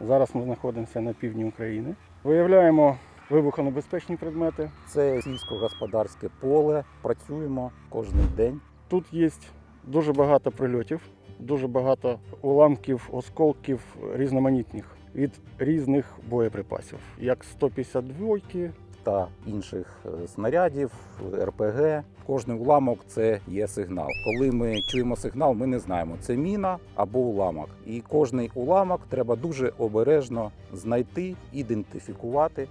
Зараз ми знаходимося на півдні України. Виявляємо вибухонебезпечні предмети. Це сільськогосподарське поле. Працюємо кожен день. Тут є дуже багато прильотів, дуже багато уламків, осколків різноманітних від різних боєприпасів, як 152 та інших е, снарядів, РПГ. Кожний уламок це є сигнал. Коли ми чуємо сигнал, ми не знаємо, це міна або уламок. І кожний уламок треба дуже обережно знайти, ідентифікувати.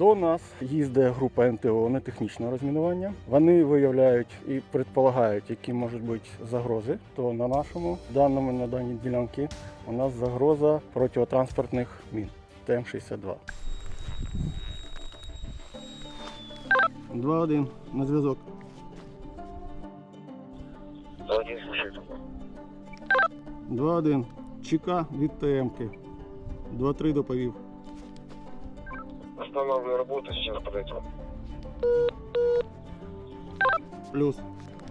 До нас їздить група НТО на технічне розмінування. Вони виявляють і предполагають, які можуть бути загрози. То на нашому даному на даній ділянці у нас загроза протитранспортних мін ТМ-62. 2-1 на зв'язок. Один слушает. 2-1. ЧК від ТМ-ки. 2-3 доповів. Останавливаю работу, сейчас подойдем. Плюс.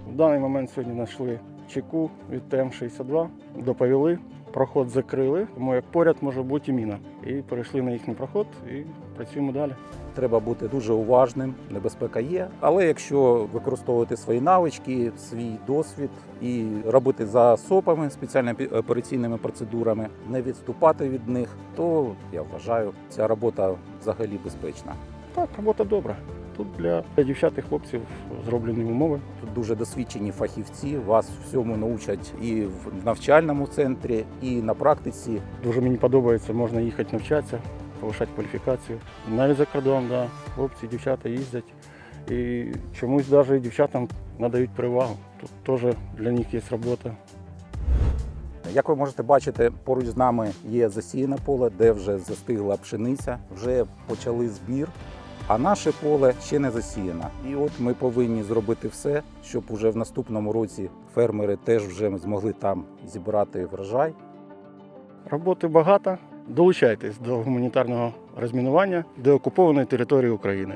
В даний момент сьогодні знайшли чеку від ТМ-62, доповіли, проход закрили, тому як поряд може бути і міна. І перейшли на їхній проход і працюємо далі. Треба бути дуже уважним, небезпека є. Але якщо використовувати свої навички, свій досвід і робити за СОПами, спеціальними операційними процедурами, не відступати від них, то я вважаю, ця робота взагалі безпечна. Так, робота добра. Тут для дівчат і хлопців зроблені умови. Тут дуже досвідчені фахівці вас всьому научать і в навчальному центрі, і на практиці. Дуже мені подобається, можна їхати навчатися, повишати кваліфікацію. Навіть за кордон, да. хлопці, дівчата їздять. І чомусь навіть дівчатам надають перевагу. Тут теж для них є робота. Як ви можете бачити, поруч з нами є засіяне поле, де вже застигла пшениця, вже почали збір. А наше поле ще не засіяно. І от ми повинні зробити все, щоб уже в наступному році фермери теж вже змогли там зібрати врожай. Роботи багато. Долучайтесь до гуманітарного розмінування деокупованої території України.